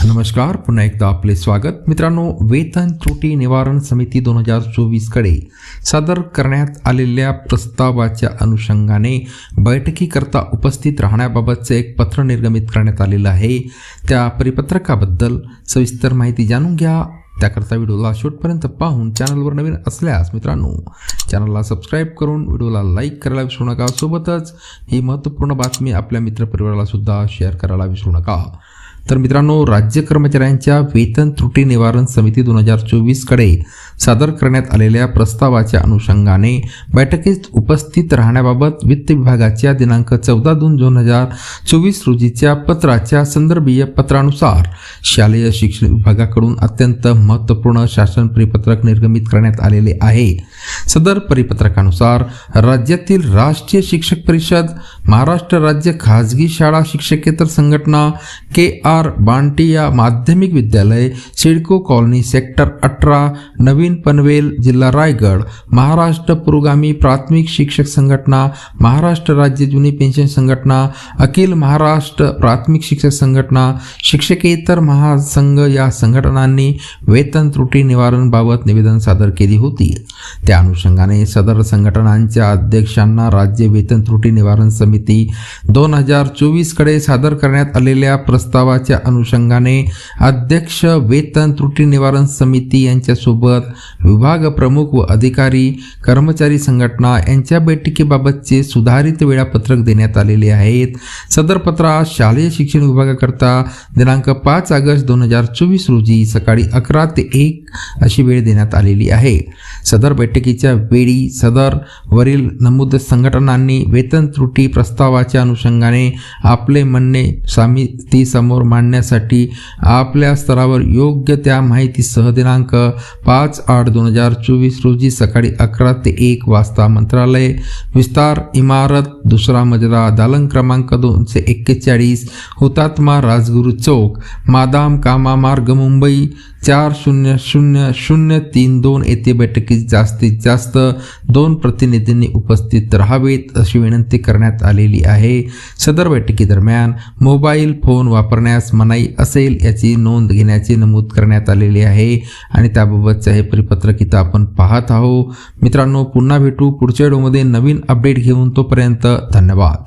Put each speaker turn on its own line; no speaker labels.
नमस्कार पुन्हा एकदा आपले स्वागत. मित्रांनो वेतन त्रुटी निवारण समिती दोन हजार चोवीसकडे सादर करण्यात आलेल्या प्रस्तावाच्या अनुषंगाने बैठकीकरता उपस्थित राहण्याबाबतचे एक पत्र निर्गमित करण्यात आलेलं आहे. त्या परिपत्रकाबद्दल सविस्तर माहिती जाणून घ्या. त्याकरता व्हिडिओला शेवटपर्यंत पाहून चॅनलवर नवीन असल्यास मित्रांनो चॅनलला सबस्क्राईब करून व्हिडिओला लाईक करायला विसरू नका. सोबतच ही महत्त्वपूर्ण बातमी आपल्या मित्रपरिवाराला सुद्धा शेअर करायला विसरू नका. तर मित्रांनो राज्य कर्मचाऱ्यांच्या वेतन त्रुटी निवारण समिती दोन हजार चोवीसकडे सादर करण्यात आलेल्या प्रस्तावाच्या अनुषंगाने बैठकीत उपस्थित राहण्याबाबत वित्त विभागाच्या दिनांक चौदा दोन दोन हजार चोवीस रोजीच्या पत्राच्या संदर्भीय पत्रानुसार शालेय शिक्षण विभागाकडून अत्यंत महत्त्वपूर्ण शासन परिपत्रक निर्गमित करण्यात आलेले आहे. सदर परिपत्रकानुसार राज्यातील राष्ट्रीय शिक्षक परिषद महाराष्ट्र राज्य खाजगी शाळा शिक्षकेतर संघटना के आर बांटिया माध्यमिक विद्यालय सिडको कॉलनी सेक्टर अठरा नवीन पनवेल जिल्हा रायगड महाराष्ट्र पुरोगामी प्राथमिक शिक्षक संघटना महाराष्ट्र राज्य जुनी पेन्शन संघटना अखिल महाराष्ट्र प्राथमिक शिक्षक संघटना शिक्षकेतर महासंघ या संघटनांनी वेतन त्रुटी निवारणबाबत निवेदन सादर केली होती. त्या अनुषंगाने सदर संघटनांच्या अध्यक्षांना राज्य वेतन त्रुटी निवारण समिती दोन हजार चोवीसकडे सादर करण्यात आलेल्या प्रस्तावाच्या अनुषंगाने अध्यक्ष वेतन त्रुटी निवारण समिती यांच्यासोबत विभाग प्रमुख व अधिकारी कर्मचारी संघटना यांच्या बैठकीबाबतचे सुधारित वेळापत्रक देण्यात आलेले आहेत. सदर पत्रात शालेय शिक्षण विभागाकरता दिनांक पाच ऑगस्ट दोन हजार चोवीस रोजी सकाळी अकरा ते एक अशी वेळ देण्यात आलेली आहे. सदर बैठकीच्या वेळी सदर वरील नमूद संघटनांनी वेतन त्रुटी प्रस्तावाच्या अनुषंगाने आपले म्हणणे समितीसमोर मांडण्यासाठी आपल्या स्तरावर योग्य त्या माहितीसह दिनांक पाच आठ दोन हजार चोवीस रोजी सकाळी अकरा ते एक वाजता मंत्रालय विस्तार इमारत दुसरा मजला दालन क्रमांक दोनशे एक्केचाळीस हुतात्मा राजगुरू चौक मादाम कामा मार्ग मुंबई चार शून्य शून्य शून्य तीन दोन येथे बैठकीत जास्तीत जास्त दोन प्रतिनिधींनी उपस्थित राहावेत अशी विनंती करण्यात आली. आलेली आहे. सदर बैठकीदरम्यान मोबाईल फोन वापरण्यास मनाई असेल याची नोंद घेण्याचे नमूद करण्यात आलेले आहे. आणि त्याबाबतचं हे परिपत्रक इथं आपण पाहत आहोत. मित्रांनो पुन्हा भेटू पुढच्या व्हिडिओमध्ये नवीन अपडेट घेऊन तोपर्यंत धन्यवाद.